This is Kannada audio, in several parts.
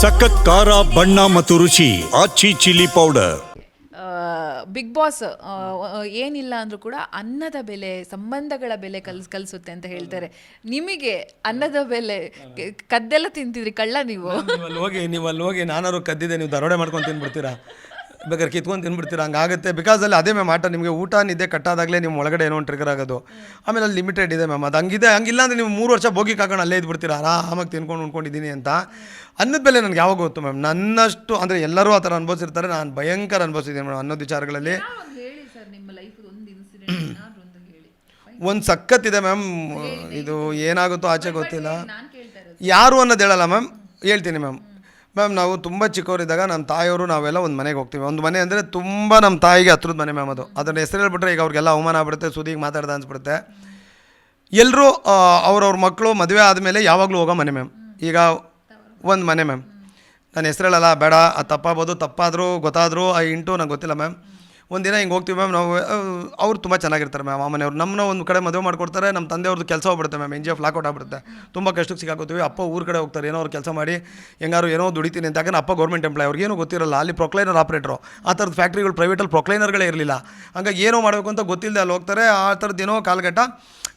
ಸಖತ್ ಖಾರ ಬಣ್ಣ ಮತ್ತು ರುಚಿ Aachi chilli powder Bigg Boss ಏನಿಲ್ಲ ಅಂದ್ರೂ ಕೂಡ ಅನ್ನದ ಬೆಲೆ ಸಂಬಂಧಗಳ ಬೆಲೆ ಕಲ್ಸ್ ಕಲಿಸುತ್ತೆ ಅಂತ ಹೇಳ್ತಾರೆ. ನಿಮಗೆ ಅನ್ನದ ಬೆಲೆ ಕದ್ದೆಲ್ಲ ತಿಂತಿದ್ರಿ ಕಳ್ಳ ನೀವು? ನೀವು ಅಲ್ಲಿ ಹೋಗಿ ನೀವು ಅಲ್ಲಿ ಹೋಗಿ ನಾನಾರು ಕದ್ದಿದೆ ನೀವು ದರೋಡೆ ಮಾಡ್ಕೊಂಡು ತಿನ್ಬಿಡ್ತೀರಾ ಬೇಕಾದ್ರೆ ಕಿತ್ಕೊಂಡು ತಿನ್ಬಿಡ್ತೀರಾ? ಹಂಗಾಗುತ್ತೆ. ಬಿಕಾಸ್ ಅಲ್ಲಿ ಅದೇ ಮ್ಯಾಮ್ ಆಟ ನಿಮಗೆ ಊಟ ನಿದ್ದೆ ಕಟ್ಟಾದಾಗಲೇ ನಿಮ್ಮ ಒಳಗಡೆ ಏನೋ ಒಂದು ಟ್ರಿಗರ್ ಆಗೋದು. ಆಮೇಲೆ ಅಲ್ಲಿ ಲಿಮಿಟೆಡ್ ಇದೆ ಮ್ಯಾಮ್ ಅದು ಹಂಗಿದೆ ಹಂಗಿಲ್ಲ ಅಂದರೆ ನೀವು ಮೂರು ವರ್ಷ ಬೋಗಿ ಕಾಕೊಂಡು ಅಲ್ಲೇ ಇದ್ಬಿಡ್ತೀರಾ? ಆರಾಮಾಗಿ ತಿನ್ಕೊಂಡು ಉಂಡ್ಕೊಂಡಿದ್ದೀನಿ ಅಂತ. ಅನ್ನದ ಬೆಲೆ ನನಗೆ ಯಾವಾಗ ಗೊತ್ತು ಮ್ಯಾಮ್ ನನ್ನಷ್ಟು ಅಂದರೆ ಎಲ್ಲರೂ ಆ ಥರ ಅನುಭವಿಸಿರ್ತಾರೆ. ನಾನು ಭಯಂಕರ ಅನುಭವಿಸಿದ್ದೀನಿ ಮೇಡಮ್ ಅನ್ನೋದು ವಿಚಾರಗಳಲ್ಲಿ. ಒಂದು ಸಖತ್ತಿದೆ ಮ್ಯಾಮ್ ಇದು ಏನಾಗುತ್ತೋ ಆಚೆ ಗೊತ್ತಿಲ್ಲ. ಯಾರು ಅನ್ನೋದು ಹೇಳಲ್ಲ ಮ್ಯಾಮ್ ಹೇಳ್ತೀನಿ ಮ್ಯಾಮ್ ಮ್ಯಾಮ್ ನಾವು ತುಂಬ ಚಿಕ್ಕವರಿದ್ದಾಗ ನಮ್ಮ ತಾಯಿಯವರು ನಾವೆಲ್ಲ ಒಂದು ಮನೆಗೆ ಹೋಗ್ತೀವಿ. ಒಂದು ಮನೆ ಅಂದರೆ ತುಂಬ ನಮ್ಮ ತಾಯಿಗೆ ಹತ್ರದ ಮನೆ ಮ್ಯಾಮ್ ಅದು. ಅದರ ಹೆಸರು ಹೇಳ್ಬಿಟ್ರೆ ಈಗ ಅವ್ರಿಗೆಲ್ಲ ಅವಮಾನ ಆಗ್ಬಿಡುತ್ತೆ, ಸುದೀಗೆ ಮಾತಾಡ್ದೆ ಅನ್ಸ್ಬಿಡುತ್ತೆ. ಎಲ್ಲರೂ ಅವ್ರವ್ರ ಮಕ್ಕಳು ಮದುವೆ ಆದಮೇಲೆ ಯಾವಾಗಲೂ ಹೋಗೋ ಮನೆ ಮ್ಯಾಮ್ ಈಗ ಒಂದು ಮನೆ ಮ್ಯಾಮ್ ನಾನು ಹೆಸರು ಹೇಳಲ್ಲ, ಬೇಡ, ಅದು ತಪ್ಪಾಗ್ಬೋದು, ತಪ್ಪಾದರೂ, ಗೊತ್ತಾದರೂ, ಆ, ಇಂಟು ನಂಗೆ ಗೊತ್ತಿಲ್ಲ ಮ್ಯಾಮ್ ಒಂದಿನ ಹಿಂಗೆ ಹೋಗ್ತೀವಿ ಮ್ಯಾಮ್ ನಾವು ಅವ್ರು ತುಂಬ ಚೆನ್ನಾಗಿರ್ತಾರೆ ಮ್ಯಾಮ್ ಆ ಮನೆಯವ್ರು. ನಮ್ಮನ್ನ ಒಂದು ಕಡೆ ಮದುವೆ ಮಾಡ್ಕೊಡ್ತಾರೆ ನಮ್ಮ ತಂದೆಯವ್ರದ್ದು ಕೆಲಸ ಹೋಗ್ಬಿಡುತ್ತೆ ಮ್ಯಾಮ್ ಎನ್ ಜಿ ಎಫ್ ಆಗ್ಬಿಡುತ್ತೆ. ತುಂಬ ಕಷ್ಟಕ್ಕೆ ಸಿಕ್ಕಾಕೋತೀವಿ. ಅಪ್ಪ ಊರು ಕಡೆ ಹೋಗ್ತಾರೆ, ಏನೋ ಅವ್ರು ಕೆಲಸ ಮಾಡಿ ಹೆಂಗಾರು ಏನೋ ದುಡಿತೀನಿ ಅಂತ ಯಾಕಂದ್ರೆ ಅಪ್ಪ ಗೌರ್ಮೆಂಟ್ ಎಂಪ್ಲಾಯ್ ಅವ್ರಿಗೇನು ಗೊತ್ತಿರಲ್ಲ, ಅಲ್ಲಿ ಪ್ರೊಕ್ಲೈನರ್ ಆಪ್ರೇಟ್ರು ಆ ಥರದ ಫ್ಯಾಕ್ಟ್ರಿಗಳು ಪ್ರೈವೇಟಲ್ಲಿ ಪ್ರೊಕ್ಲೈನರ್ಗಳೇ ಇರಲಿಲ್ಲ. ಹಂಗಾಗಿ ಏನೋ ಮಾಡಬೇಕು ಅಂತ ಗೊತ್ತಿಲ್ಲದೆ ಅಲ್ಲಿ ಹೋಗ್ತಾರೆ, ಆ ಥರದ್ದು ಏನೋ ಕಾಲಘಟ್ಟ.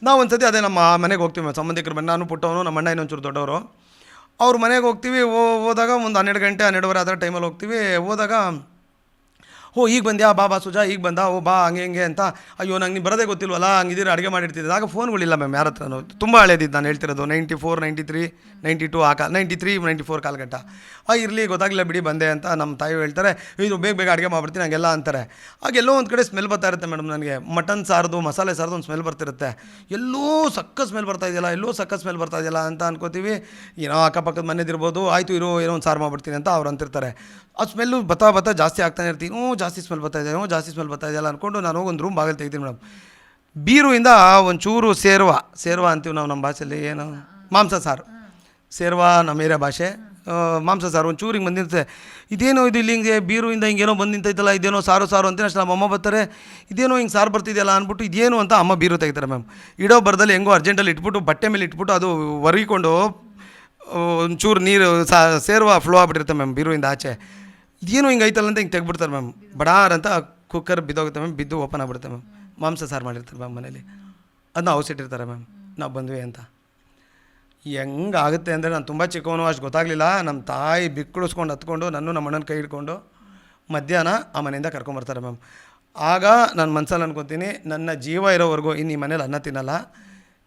ನಾವು ಒಂದ್ಸತಿ ಅದೇ ನಮ್ಮ ಮನೆಗೆ ಹೋಗ್ತೀವಿ ಮ್ಯಾಮ್ ಸಂಬಂಧಿಕರ ಮನೆ, ನಾನು ಪುಟ್ಟವನು, ನಮ್ಮ ಅಣ್ಣ ಇನ್ನೊಂಚೂರು ದೊಡ್ಡವರು. ಅವ್ರ ಮನೆಗೆ ಹೋಗ್ತೀವಿ ಹೋದಾಗ ಒಂದು ಹನ್ನೆರಡು ಗಂಟೆ, ಹನ್ನೆರಡುವರೆ ಆ ಥರ ಟೈಮಲ್ಲಿ ಹೋಗ್ತೀವಿ. ಹೋದಾಗ ಓ ಈಗ ಬಂದ್ಯಾ? ಬಾ ಬಾ, ಸುಜಾ, ಈಗ ಬಂದ? ಓ, ಬಾ, ಹಂಗೆ, ಹಿಂಗೆ ಅಂತ. ಅಯ್ಯೋ, ನಂಗೆ ನೀವು ಬರೋದೇ ಗೊತ್ತಿಲ್ವಲ್ಲ? ಹಂಗಿದ್ದೀರ ಅಡುಗೆ ಮಾಡಿರ್ತಿದ್ದೆ ಆಗ ಫೋನ್ಗಳಿಲ್ಲ ಮ್ಯಾಮ್ ಯಾರ ಹತ್ರನೂ. ತುಂಬ ಹಳೇದಿದ್ದು ನಾನು ಹೇಳ್ತಿರೋದು. Ninety four ninety three ninety two ಆ ಕಾಲ ನೈಂಟಿ ತ್ರೀ ನೈಂಟಿ ಫೋರ್ ಕಾಲಘಟ್ಟ ಆ, ಇರಲಿ, ಗೊತ್ತಾಗಲಿಲ್ಲ, ಬಿಡಿ, ಬಂದೆ ಅಂತ ನಮ್ಮ ತಾಯಿ ಹೇಳ್ತಾರೆ. ಇದು ಬೇಗ ಬೇಗ ಅಡುಗೆ ಮಾಡ್ಬಿಡ್ತೀನಿ, ಹಂಗೆಲ್ಲ ಅಂತಾರೆ. ಆಗ ಎಲ್ಲೋ ಒಂದು ಕಡೆ ಸ್ಮೆಲ್ ಬರ್ತಾ ಇರುತ್ತೆ ಮೇಡಮ್ ನನಗೆ. ಮಟನ್ ಸಾರದು, ಮಸಾಲೆ ಸಾರದು ಒಂದು ಸ್ಮೆಲ್ ಬರ್ತಿರುತ್ತೆ. ಎಲ್ಲೋ ಸಕ್ಕ ಸ್ಮೆಲ್ ಬರ್ತಾ ಇದೆಯಲ್ಲ, ಎಲ್ಲೋ ಸಕ್ಕ ಸ್ಮೆಲ್ ಬರ್ತಾ ಇದೆಯಲ್ಲ ಅಂತ ಅನ್ಕೋತೀವಿ. ಏನೋ ಅಕ್ಕಪಕ್ಕದ ಮನೆದಿರ್ಬೋದು, ಆಯಿತು ಇರೋ, ಏನೋ ಒಂದು ಸಾರು ಮಾಡ್ಬಿಡ್ತೀನಿ ಅಂತ ಅವ್ರು ಅಂತಿರ್ತಾರೆ. ಆ ಸ್ಮೆಲ್ಲು ಬತ್ತಾ ಬತ್ತಾ ಜಾಸ್ತಿ ಆಗ್ತಾನೆ ಇರ್ತೀನಿ ಜಾಸ್ತಿ ಸ್ಮೆಲ್ ಬರ್ತಾ ಇದೆಯೋ, ಜಾಸ್ತಿ ಸ್ಮೆಲ್ ಬರ್ತಾ ಇದೆಯಲ್ಲ ಅಂದ್ಕೊಂಡು ನಾನು ಹೋಗಿ ಒಂದು ರೂಮ್ ಬಾಗಿಲು ತೆಗಿತೀನಿ ಮೇಡಮ್. ಬೀರುವಿಂದ ಒಂಚೂರು ಸೇರ್ವ ಸೇರ್ವ ಅಂತೀವಿ ನಾವು ನಮ್ಮ ಭಾಷೆಯಲ್ಲಿ, ಏನು? ಮಾಂಸ ಸಾರು. ಸೇರ್ವ ನಮ್ಮ ಏರಿಯಾ ಭಾಷೆ. ಮಾಂಸ ಸಾರು ಒಂದು ಚೂರಿಗೆ ಬಂದಿರುತ್ತೆ ಇದೇನೋ ಇದು ಇಲ್ಲಿ ಹಿಂಗೆ ಬೀರುವಿಂದ ಹಿಂಗೇನೋ ಬಂದು ನಿಂತೈತಲ್ಲ, ಇದೇನೋ ಸಾರು ಸಾರು ಅಂತ ಅಷ್ಟು. ನಮ್ಮ ಅಮ್ಮ ಬರ್ತಾರೆ, ಇದೇನೋ ಹಿಂಗೆ ಸಾರು ಬರ್ತಿದೆಯಲ್ಲ ಅಂದ್ಬಿಟ್ಟು ಇದೇನು ಅಂತ ಅಮ್ಮ ಬೀರು ತೆಗಿತಾರೆ ಮ್ಯಾಮ್ ಇಡೋ ಬರದಲ್ಲಿ ಹೆಂಗೋ ಅರ್ಜೆಂಟಲ್ಲಿ ಇಟ್ಬಿಟ್ಟು, ಬಟ್ಟೆ ಮೇಲೆ ಇಟ್ಬಿಟ್ಟು ಅದು ಒರಗಿಕೊಂಡು ಒಂಚೂರು ನೀರು ಸಾ, ಸೇರುವ ಫ್ಲೋ ಆಗಿಬಿಟ್ಟಿರುತ್ತೆ ಮ್ಯಾಮ್ ಬೀರುವಿಂದ ಆಚೆ. ಇದೇನು ಹಿಂಗೆ ಐತಲ್ಲ ಅಂತ ಹಿಂಗೆ ತೆಗ್ಬಿಡ್ತಾರೆ ಮ್ಯಾಮ್. ಬಡಾರ್ ಅಂತ ಕುಕ್ಕರ್ ಬಿದ್ದೋಗುತ್ತೆ ಮ್ಯಾಮ್, ಬಿದ್ದು ಓಪನ್ ಆಗ್ಬಿಡುತ್ತೆ ಮ್ಯಾಮ್. ಮಾಂಸ ಸಾರು ಮಾಡಿರ್ತಾರೆ ಮ್ಯಾಮ್ ಮನೇಲಿ. ಅದನ್ನ ಔಸಿಟ್ಟಿರ್ತಾರೆ ಮ್ಯಾಮ್. ನಾವು ಬಂದ್ವಿ ಅಂತ. ಹೆಂಗಾಗುತ್ತೆ ಅಂದರೆ ನಾನು ತುಂಬ ಚಿಕ್ಕವನು, ಅಷ್ಟು ಗೊತ್ತಾಗಲಿಲ್ಲ. ನಮ್ಮ ತಾಯಿ ಬಿಕ್ಕಳಿಸ್ಕೊಂಡು ಹತ್ಕೊಂಡು ನಾನು ನಮ್ಮ ಅಣ್ಣನ ಕೈ ಹಿಡ್ಕೊಂಡು ಮಧ್ಯಾಹ್ನ ಆ ಮನೆಯಿಂದ ಕರ್ಕೊಂಬರ್ತಾರೆ ಮ್ಯಾಮ್. ಆಗ ನಾನು ಮನ್ಸಲ್ಲಿ ಅನ್ಕೊತೀನಿ, ನನ್ನ ಜೀವ ಇರೋವರೆಗೂ ಇನ್ನು ಈ ಮನೇಲಿ ಅನ್ನ ತಿನ್ನಲ್ಲ.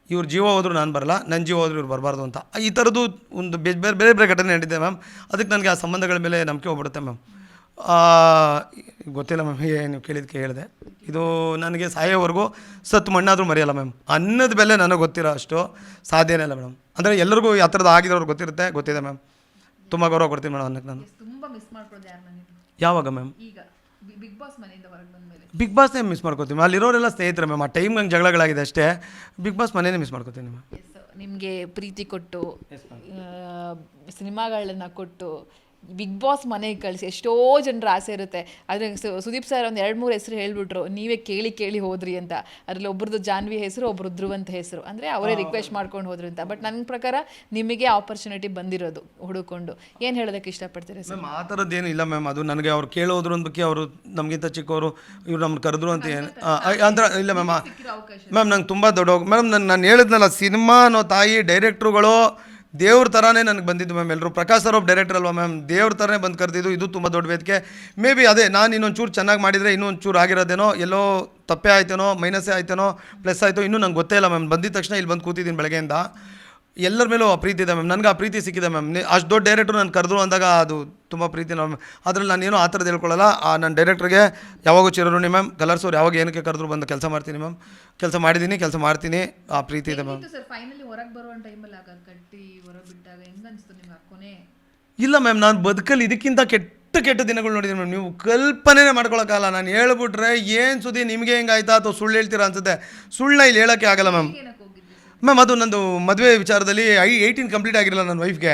ಇವ್ರ ಜೀವ ಹೋದರೂ ನಾನು ಬರಲ್ಲ ನನ್ನ ಜೀವ ಹೋದ್ರು ಇವ್ರು ಬರಬಾರ್ದು ಅಂತ. ಈ ಥರದ್ದು ಒಂದು ಬೇರೆ ಬೇರೆ ಬೇರೆ ಬೇರೆ ಘಟನೆ ನಡೆದಿದೆ ಮ್ಯಾಮ್. ಅದಕ್ಕೆ ನನಗೆ ಆ ಸಂಬಂಧಗಳ ಮೇಲೆ ನಂಬಿಕೆ ಹೋಗ್ಬಿಡುತ್ತೆ ಮ್ಯಾಮ್. ಗೊತ್ತಿಲ್ಲ ಮ್ಯಾಮ್ ಏನು ನೀವು ಕೇಳಿದ್ದಕ್ಕೆ ಹೇಳಿದೆ. ಇದು ನನಗೆ ಸಾಯೋವರೆಗೂ ಸತ್ತು ಮಣ್ಣಾದರೂ ಮರೆಯಲ್ಲ ಮ್ಯಾಮ್. ಅನ್ನದ ಬೆಲೆ ನನಗೆ ಗೊತ್ತಿರೋ ಅಷ್ಟು ಸಾಧ್ಯನೇ ಇಲ್ಲ ಮೇಡಮ್. ಅಂದರೆ ಎಲ್ಲರಿಗೂ ಆ ಥರದ್ದು ಆಗಿರೋರು ಗೊತ್ತಿರುತ್ತೆ ಗೊತ್ತಿದೆ ಮ್ಯಾಮ್. ತುಂಬ ಗೌರವ ಕೊಡ್ತೀನಿ ಮೇಡಮ್ ಅನ್ನಕ್ಕೆ ನಾನು. ಯಾವಾಗ ಮ್ಯಾಮ್? ಈಗ. ಬಿಗ್ ಬಾಸ್ ಮನೆಯಿಂದ ಹೊರಗೆ ಬಂದ್ಮೇಲೆ. ಬಿಗ್ ಬಾಸ್ನೇ ಮಿಸ್ ಮಾಡ್ಕೋತೀವಿ ಅಲ್ಲಿರೋರೆಲ್ಲ ಸ್ನೇಹಿತರ ಮ್ಯಾಮ್ ಆ ಟೈಮ್ ನಂಗೆ ಜಗಳಗಳಾಗಿದೆ ಅಷ್ಟೇ. ಬಿಗ್ ಬಾಸ್ ಮನೇನೇ ಮಿಸ್ ಮಾಡ್ಕೋತೀನಿ ಮ್ಯಾಮ್ ನಿಮಗೆ ಪ್ರೀತಿ ಕೊಟ್ಟು ಸಿನಿಮಾಗಳನ್ನ ಕೊಟ್ಟು ಬಿಗ್ ಬಾಸ್ ಮನೆಗೆ ಕಳಿಸಿ. ಎಷ್ಟೋ ಜನರ ಆಸೆ ಇರುತ್ತೆ. ಆದರೆ ಸುದೀಪ್ ಸರ್ ಒಂದು ಎರಡು ಮೂರು ಹೆಸರು ಹೇಳ್ಬಿಟ್ರು ನೀವೇ ಕೇಳಿ ಕೇಳಿ ಹೋದ್ರಿ ಅಂತ. ಅದರಲ್ಲಿ ಒಬ್ರದ್ದು ಜಾನ್ವಿ ಹೆಸರು ಒಬ್ರು ಧ್ರುವಂತ ಹೆಸರು. ಅಂದರೆ ಅವರೇ ರಿಕ್ವೆಸ್ಟ್ ಮಾಡ್ಕೊಂಡು ಹೋದ್ರು ಅಂತ. ಬಟ್ ನನ್ನ ಪ್ರಕಾರ ನಿಮಗೆ ಆಪರ್ಚುನಿಟಿ ಬಂದಿರೋದು ಹುಡುಕೊಂಡು. ಏನು ಹೇಳೋದಕ್ಕೆ ಇಷ್ಟಪಡ್ತೀರಿ ಸರ್? ಮ್ಯಾಮ್ ಆ ಥರದ್ದು ಏನು ಇಲ್ಲ ಮ್ಯಾಮ್ ಅದು ನನಗೆ ಅವ್ರು ಕೇಳೋದ್ರ ಬಗ್ಗೆ ಅವರು ನಮಗಿಂತ ಚಿಕ್ಕವರು ಇವ್ರು ನಮ್ಗೆ ಕರೆದ್ರು ಅಂತ ಏನು ಅಂದ್ರೆ ಇಲ್ಲ ಮ್ಯಾಮ್ ಮ್ಯಾಮ್ ನಂಗೆ ತುಂಬ ದೊಡ್ಡ ಮ್ಯಾಮ್ ನಾನು ನಾನು ಹೇಳಿದ್ನಲ್ಲ ಸಿನಿಮಾ ಅನ್ನೋ ತಾಯಿ ಡೈರೆಕ್ಟ್ರುಗಳು ದೇವ್ರ ಥರನೇ ನನಗೆ ಬಂದಿದ್ದು ಮ್ಯಾಮ್ ಎಲ್ಲರೂ ಪ್ರಕಾಶ್ ಸರ್ ಡೈರೆಕ್ಟರ್ ಅಲ್ವಾ ಮ್ಯಾಮ್ ದೇವ್ರ ಥರನೇ ಬಂದು ಕರೆದಿದ್ದು. ಇದು ತುಂಬ ದೊಡ್ಡ ವೇದಿಕೆ. ಮೇ ಬಿ ಅದೇ, ನಾನು ಇನ್ನೊಂದು ಚೂರು ಚೆನ್ನಾಗಿ ಮಾಡಿದರೆ ಇನ್ನೊಂದು ಚೂರು ಆಗಿರೋದೇನೋ, ಎಲ್ಲೋ ತಪ್ಪೇ ಆಯ್ತೇನೋ ಮೈನಸ್ಸೇ ಆಯ್ತೇನೋ ಪ್ಲಸ್ ಆಯಿತು, ಇನ್ನೂ ನಂಗೆ ಗೊತ್ತೇ ಇಲ್ಲ ಮ್ಯಾಮ್ ಬಂದಿದ ತಕ್ಷಣ ಇಲ್ಲಿ ಬಂದು ಕೂತಿದ್ದೀನಿ ಬೆಳಗ್ಗೆಯಿಂದ. ಎಲ್ಲರ ಮೇಲೂ ಆ ಪ್ರೀತಿ ಇದೆ ಮ್ಯಾಮ್. ನನಗೆ ಆ ಪ್ರೀತಿ ಸಿಕ್ಕಿದೆ ಮ್ಯಾಮ್. ಅಷ್ಟು ದೊಡ್ಡ ಡೈರೆಕ್ಟ್ರು ನಾನು ಕರೆದ್ರು ಅಂದಾಗ ಅದು ತುಂಬ ಪ್ರೀತಿ ಮ್ಯಾಮ್. ಅದ್ರಲ್ಲಿ ನಾನೇನು ಆ ಥರದ್ದು ಹೇಳ್ಕೊಳ್ಳಲ್ಲ ಆ ನನ್ನ ಡೈರೆಕ್ಟ್ರಿಗೆ ಯಾವಾಗೂ ಚಿರಋಣಿ ಮ್ಯಾಮ್. ಕಲರ್ಸ್ ಅವ್ರು ಯಾವಾಗ ಏನಕ್ಕೆ ಕರೆದ್ರು ಬಂದು ಕೆಲಸ ಮಾಡ್ತೀನಿ ಮ್ಯಾಮ್. ಕೆಲಸ ಮಾಡಿದ್ದೀನಿ ಕೆಲಸ ಮಾಡ್ತೀನಿ. ಆ ಪ್ರೀತಿ ಇದೆ ಮ್ಯಾಮ್. ಇಲ್ಲ ಮ್ಯಾಮ್ ನಾನು ಬದುಕಲ್ಲಿ ಇದಕ್ಕಿಂತ ಕೆಟ್ಟ ಕೆಟ್ಟ ದಿನಗಳು ನೋಡಿದ್ದೀನಿ ಮ್ಯಾಮ್. ನೀವು ಕಲ್ಪನೆನೇ ಮಾಡ್ಕೊಳಕ್ಕಾಗಲ್ಲ. ನಾನು ಹೇಳ್ಬಿಟ್ರೆ ಏನು ಸುದ್ದಿ ನಿಮಗೆ ಹೆಂಗಾಯ್ತಾ ಅಥವಾ ಸುಳ್ಳು ಹೇಳ್ತೀರಾ ಅನ್ಸುತ್ತೆ. ಸುಳ್ಳನ್ನ ಇಲ್ಲಿ ಹೇಳೋಕ್ಕೆ ಆಗಲ್ಲ ಮ್ಯಾಮ್. ಮ್ಯಾಮ್ ಅದು ನಂದು ಮದುವೆ ವಿಚಾರದಲ್ಲಿ ಐ ಏಯ್ಟೀನ್ ಕಂಪ್ಲೀಟ್ ಆಗಿರಲ್ಲ ನನ್ನ ವೈಫ್ಗೆ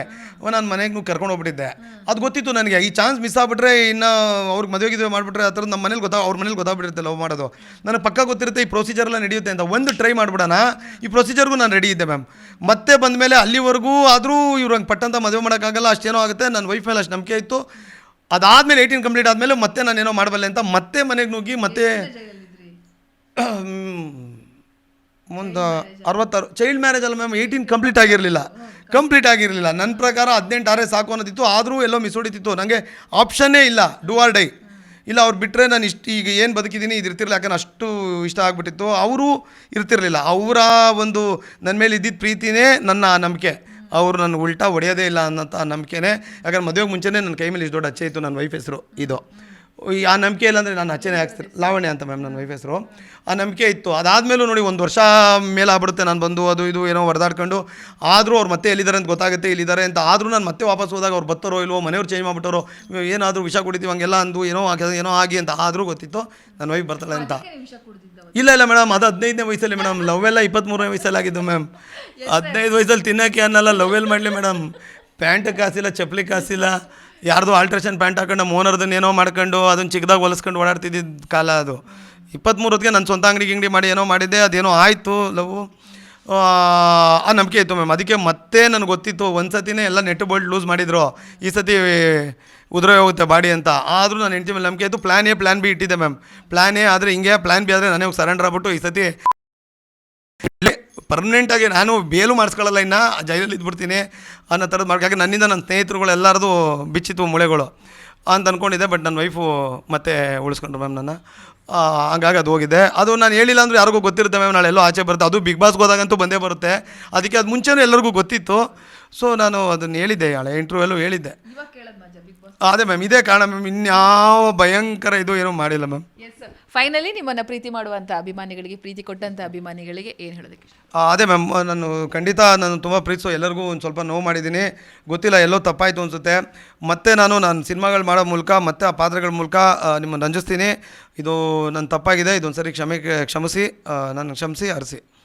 ನಾನು ಮನೆಗೆ ಕರ್ಕೊಂಡು ಹೋಗ್ಬಿಟ್ಟಿದ್ದೆ. ಅದು ಗೊತ್ತಿತ್ತು ನನಗೆ. ಈ ಚಾನ್ಸ್ ಮಿಸ್ ಆಗ್ಬಿಟ್ರೆ ಇನ್ನು ಅವ್ರಿಗೆ ಮದುವೆ ಗಿದ್ವೆ ಮಾಡಿಬಿಟ್ರೆ ಆ ಥರ ನಮ್ಮ ಮನೇಲಿ ಗೊತ್ತಾ ಅವ್ರ ಮನೇಲಿ ಗೊತ್ತಾಗ್ಬಿಟ್ಟಿರುತ್ತೆ ಲವ್ ಮಾಡೋದು. ನನಗೆ ಪಕ್ಕ ಗೊತ್ತಿರುತ್ತೆ ಈ ಪ್ರೊಸೀಜರ್ ಎಲ್ಲ ನಡೆಯುತ್ತೆ ಅಂತ. ಒಂದು ಟ್ರೈ ಮಾಡಿಬಿಡೋಣ. ಈ ಪ್ರೊಸೀಜರ್ಗೂ ನಾನು ರೆಡಿ ಇದ್ದೆ ಮ್ಯಾಮ್ ಮತ್ತೆ ಬಂದ ಮೇಲೆ ಅಲ್ಲಿವರೆಗೂ ಆದರೂ ಇವ್ರು ಹಂಗೆ ಪಟ್ಟಂತ ಮದುವೆ ಮಾಡೋಕ್ಕಾಗಲ್ಲ ಅಷ್ಟೇನೋ ಆಗುತ್ತೆ. ನನ್ನ ವೈಫ್ ಮೇಲೆ ಅಷ್ಟು ನಂಬಿಕೆ ಇತ್ತು. ಅದಾದಮೇಲೆ ಏಯ್ಟೀನ್ ಕಂಪ್ಲೀಟ್ ಆದಮೇಲೆ ಮತ್ತೆ ನಾನೇನೋ ಮಾಡಬಲ್ಲೆ ಅಂತ ಮತ್ತೆ ಮನೆಗೆ ನುಗ್ಗಿ ಮತ್ತೆ ಮುಂದೆ ಅರವತ್ತಾರು ಚೈಲ್ಡ್ ಮ್ಯಾರೇಜ್ ಅಲ್ಲ ಮ್ಯಾಮ್ ಏಯ್ಟೀನ್ ಕಂಪ್ಲೀಟ್ ಆಗಿರಲಿಲ್ಲ. ಕಂಪ್ಲೀಟ್ ಆಗಿರಲಿಲ್ಲ. ನನ್ನ ಪ್ರಕಾರ ಹದಿನೆಂಟು ಆರೇ ಸಾಕು ಅನ್ನೋದಿತ್ತು. ಆದರೂ ಎಲ್ಲೋ ಮಿಸ್ ಹೊಡಿತಿತ್ತು. ನನಗೆ ಆಪ್ಷನ್ನೇ ಇಲ್ಲ. ಡೂ ಆರ್ ಡೈ ಇಲ್ಲ, ಅವ್ರು ಬಿಟ್ಟರೆ ನಾನು ಇಷ್ಟು ಈಗ ಏನು ಬದುಕಿದ್ದೀನಿ ಇದು ಇರ್ತಿರಲಿಲ್ಲ. ಯಾಕಂದ್ರೆ ಅಷ್ಟು ಇಷ್ಟ ಆಗಿಬಿಟ್ಟಿತ್ತು. ಅವರು ಇರ್ತಿರಲಿಲ್ಲ. ಅವರ ಒಂದು ನನ್ನ ಮೇಲೆ ಇದ್ದಿದ್ದ ಪ್ರೀತಿನೇ ನನ್ನ ನಂಬಿಕೆ. ಅವರು ನನ್ನ ಉಲ್ಟಾ ಹೊಡೆಯೋದೇ ಇಲ್ಲ ಅನ್ನೋಂಥ ನಂಬಿಕೆನೇ. ಯಾಕಂದ್ರೆ ಮದುವೆಗೆ ಮುಂಚೆನೇ ನನ್ನ ಕೈ ಮೇಲೆ ಇಷ್ಟು ದೊಡ್ಡ ಅಚ್ಚೆ ಇತ್ತು. ನನ್ನ ವೈಫ್ ಹೆಸರು ಇದು. ಆ ನಂಬಿಕೆ ಇಲ್ಲ ಅಂದರೆ ನಾನು ಹಚ್ಚನೆ ಹಾಕ್ತೀನಿ ಲಾವಣ್ಯ ಅಂತ ಮ್ಯಾಮ್ ನನ್ನ ವೈಫ್ ಹೆಸರು. ಆ ನಂಬಿಕೆ ಇತ್ತು. ಅದಾದಮೇಲೂ ನೋಡಿ ಒಂದು ವರ್ಷ ಮೇಲೆ ಆಗ್ಬಿಡುತ್ತೆ. ನಾನು ಬಂದು ಅದು ಇದು ಏನೋ ಹೊಡೆದಾಡ್ಕೊಂಡು ಆದರೂ ಅವ್ರು ಮತ್ತೆ ಎಲ್ಲಿದ್ದಾರೆ ಅಂತ ಗೊತ್ತಾಗುತ್ತೆ. ಇಲ್ಲಿದ್ದಾರೆ ಅಂತ ಆದರೂ ನಾನು ಮತ್ತೆ ವಾಪಸ್ ಹೋದಾಗ ಅವ್ರು ಬರ್ತಾರೋ ಇಲ್ವೋ ಮನೆಯವ್ರು ಚೇಂಜ್ ಮಾಡಿಬಿಟ್ಟರೋ ಏನಾದರೂ ವಿಷ ಕುಡಿತೀವಿ ಹಂಗೆಲ್ಲ ಅಂದು ಏನೋ ಆಗಿ- ಏನೋ ಆಗಿ ಅಂತ ಆದರೂ ಗೊತ್ತಿತ್ತು. ನನ್ನ ವೈಫ್ ಬರ್ತಾಳೆ ಅಂತ. ಇಲ್ಲ ಇಲ್ಲ ಮೇಡಮ್ ಅದು ಹದಿನೈದನೇ ವಯಸ್ಸಲ್ಲಿ ಮೇಡಮ್ ಲವ್ ಎಲ್ಲ ಇಪ್ಪತ್ತ್ಮೂರನೇ ವಯಸ್ಸಲ್ಲಿ ಆಗಿದ್ದು ಮ್ಯಾಮ್ ಹದಿನೈದು ವಯಸ್ಸಲ್ಲಿ ತಿನ್ನೋಕ್ಕೆ ಅನ್ನಲ್ಲ ಲವ್ ಎಲ್ಲಿ ಮಾಡಲಿ ಮೇಡಮ್ ಪ್ಯಾಂಟ್ ಕಾಸಿಲ್ಲ ಚಪ್ಪಲಿ ಕಾಸಿಲ್ಲ. ಯಾರ್ದು ಆಲ್ಟ್ರೇಷನ್ ಪ್ಯಾಂಟ್ ಹಾಕೊಂಡು ಮೋನರ್ದನ್ನ ಏನೋ ಮಾಡ್ಕೊಂಡು ಅದನ್ನ ಚಿಕ್ಕದಾಗಿ ಹೊಲಿಸ್ಕೊಂಡು ಓಡಾಡ್ತಿದ್ದಿದ್ದ ಕಾಲ ಅದು. ಇಪ್ಪತ್ತ್ಮೂರು ಹೊತ್ತಿಗೆ ನಾನು ಸ್ವಂತ ಅಂಗಡಿ ಗಿಂಗಡಿ ಮಾಡಿ ಏನೋ ಮಾಡಿದ್ದೆ, ಅದೇನೋ ಆಯಿತು, ಲವ್. ಆ ನಂಬಿಕೆ ಇತ್ತು ಮ್ಯಾಮ್ ಅದಕ್ಕೆ ಮತ್ತೆ ನನಗೆ ಗೊತ್ತಿತ್ತು ಒಂದು ಸತಿನೇ ಎಲ್ಲ ನೆಟ್ ಬೋಲ್ಟ್ ಲೂಸ್ ಮಾಡಿದ್ರು. ಈ ಸತಿ ಉದುರೇ ಹೋಗುತ್ತೆ ಬಾಡಿ ಅಂತ. ಆದರೂ ನಾನು ಹೆಂಡತಿ ನಂಬಿಕೆ ಇತ್ತು. ಪ್ಲ್ಯಾನ್ ಎ ಪ್ಲ್ಯಾನ್ ಬಿ ಇಟ್ಟಿದ್ದೆ ಮ್ಯಾಮ್ ಪ್ಲ್ಯಾನ್ ಎ ಆದರೆ ಹಿಂಗೆ ಪ್ಲ್ಯಾನ್ ಬಿ ಆದರೆ ನನಗೆ ಸರೆಂಡರ್ ಆಗ್ಬಿಟ್ಟು ಈ ಸತಿ ಪರ್ಮನೆಂಟಾಗಿ ನಾನು ಬೇಲು ಮಾಡಿಸ್ಕೊಳ್ಳಲ್ಲ ಇನ್ನು, ಜೈಲಲ್ಲಿ ಇದ್ಬಿಡ್ತೀನಿ ಅನ್ನೋ ಥರದ್ದು ಮಾಡಿ ಯಾಕೆ ನನ್ನಿಂದ ನನ್ನ ಸ್ನೇಹಿತರುಗಳು ಎಲ್ಲರದು ಬಿಚ್ಚಿತ್ತು ಮೂಳೆಗಳು ಅಂತ ಅಂದ್ಕೊಂಡಿದ್ದೆ ಬಟ್ ನನ್ನ ವೈಫು ಮತ್ತೆ ಉಳಿಸ್ಕೊಂಡ್ರು ಮ್ಯಾಮ್ ನನ್ನ. ಹಂಗಾಗಿ ಅದು ಹೋಗಿದೆ. ಅದು ನಾನು ಹೇಳಿಲ್ಲ ಅಂದ್ರೆ ಯಾರಿಗೂ ಗೊತ್ತಿರುತ್ತೆ ಮ್ಯಾಮ್ ನಾಳೆ ಎಲ್ಲೋ ಆಚೆ ಬರುತ್ತೆ ಅದು ಬಿಗ್ ಬಾಸ್ಗೆ ಹೋದಾಗಂತೂ ಬಂದೇ ಬರುತ್ತೆ. ಅದಕ್ಕೆ ಅದು ಮುಂಚೆನೂ ಎಲ್ಲರಿಗೂ ಗೊತ್ತಿತ್ತು. ಸೊ ನಾನು ಅದನ್ನು ಹೇಳಿದ್ದೆ ಹಳೆ ಇಂಟರ್ವ್ಯೂಲ್ಲೂ ಹೇಳಿದ್ದೆ. ಅದೇ ಮ್ಯಾಮ್ ಇದೇ ಕಾರಣ ಮ್ಯಾಮ್ ಇನ್ಯಾವ ಭಯಂಕರ ಇದು ಏನೂ ಮಾಡಿಲ್ಲ ಮ್ಯಾಮ್ ಫೈನಲಿ ನಿಮ್ಮನ್ನು ಪ್ರೀತಿ ಮಾಡುವಂಥ ಅಭಿಮಾನಿಗಳಿಗೆ ಪ್ರೀತಿ ಕೊಟ್ಟಂಥ ಅಭಿಮಾನಿಗಳಿಗೆ ಏನು ಹೇಳೋದಕ್ಕೆ ಅದೇ ಮ್ಯಾಮ್ ನಾನು ಖಂಡಿತ ನಾನು ತುಂಬ ಪ್ರೀತಿಸೋ ಎಲ್ಲರಿಗೂ ಒಂದು ಸ್ವಲ್ಪ ನೋವು ಮಾಡಿದ್ದೀನಿ. ಗೊತ್ತಿಲ್ಲ ಎಲ್ಲೋ ತಪ್ಪಾಯಿತು ಅನಿಸುತ್ತೆ. ಮತ್ತೆ ನಾನು ನಾನು ಸಿನಿಮಾಗಳು ಮಾಡೋ ಮೂಲಕ ಮತ್ತೆ ಆ ಪಾತ್ರಗಳ ಮೂಲಕ ನಿಮ್ಮನ್ನು ರಂಜಿಸ್ತೀನಿ. ಇದು ನನ್ನ ತಪ್ಪಾಗಿದೆ ಇದೊಂದು ಸರಿ ಕ್ಷಮೆ ಕ್ಷಮಿಸಿ ನಾನು ಕ್ಷಮಿಸಿ ಹರಿಸಿ.